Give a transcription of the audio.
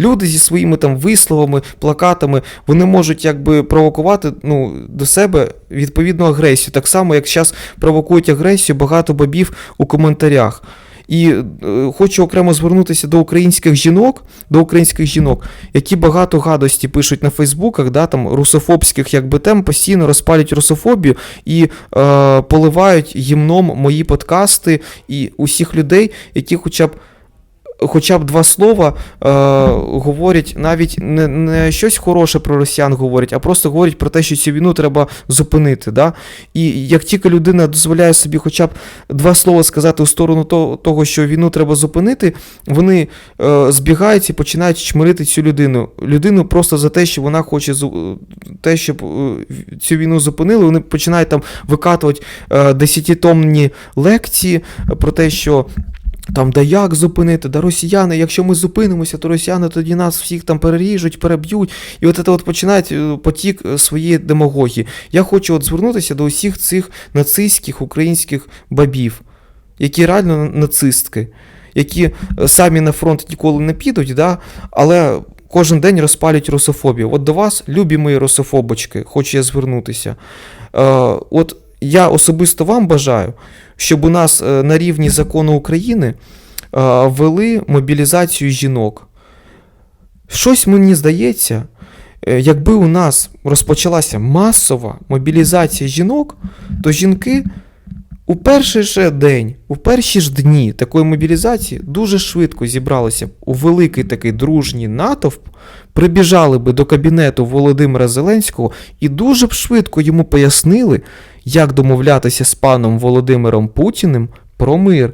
люди зі своїми там висловами, плакатами, вони можуть якби провокувати ну, до себе відповідну агресію. Так само, як зараз провокують агресію багато бабів у коментарях. І е, хочу окремо звернутися до українських жінок, до українських жінок, які багато гадості пишуть на Фейсбуках, да, там русофобських якби тем, постійно розпалюють русофобію і е, поливають гімном мої подкасти і усіх людей, які хоча б. Хоча б два слова е, говорять навіть не, не щось хороше про росіян говорять, а просто говорять про те, що цю війну треба зупинити. Да? І як тільки людина дозволяє собі хоча б два слова сказати у сторону того, що війну треба зупинити, вони е, збігаються і починають чмирити цю людину. Людину просто за те, що вона хоче те, щоб е, цю війну зупинили, вони починають там викатувати е, десятитомні лекції про те, що. Там, да як зупинити, да росіяни, якщо ми зупинимося, то росіяни тоді нас всіх там переріжуть, переб'ють. І от це от починають е, потік е, своєї демагогії. Я хочу от звернутися до усіх цих нацистських українських бабів, які реально нацистки, які е, самі на фронт ніколи не підуть, да, але кожен день розпалюють русофобію. От до вас, любі мої русофобочки, хочу я звернутися. Е, от я особисто вам бажаю, щоб у нас е, на рівні закону України вели мобілізацію жінок. Щось мені здається, е, якби у нас розпочалася масова мобілізація жінок, то жінки у перший же день, у перші ж дні такої мобілізації дуже швидко зібралися б у великий такий дружній натовп, прибіжали би до кабінету Володимира Зеленського і дуже б швидко йому пояснили, як домовлятися з паном Володимиром Путіним про мир.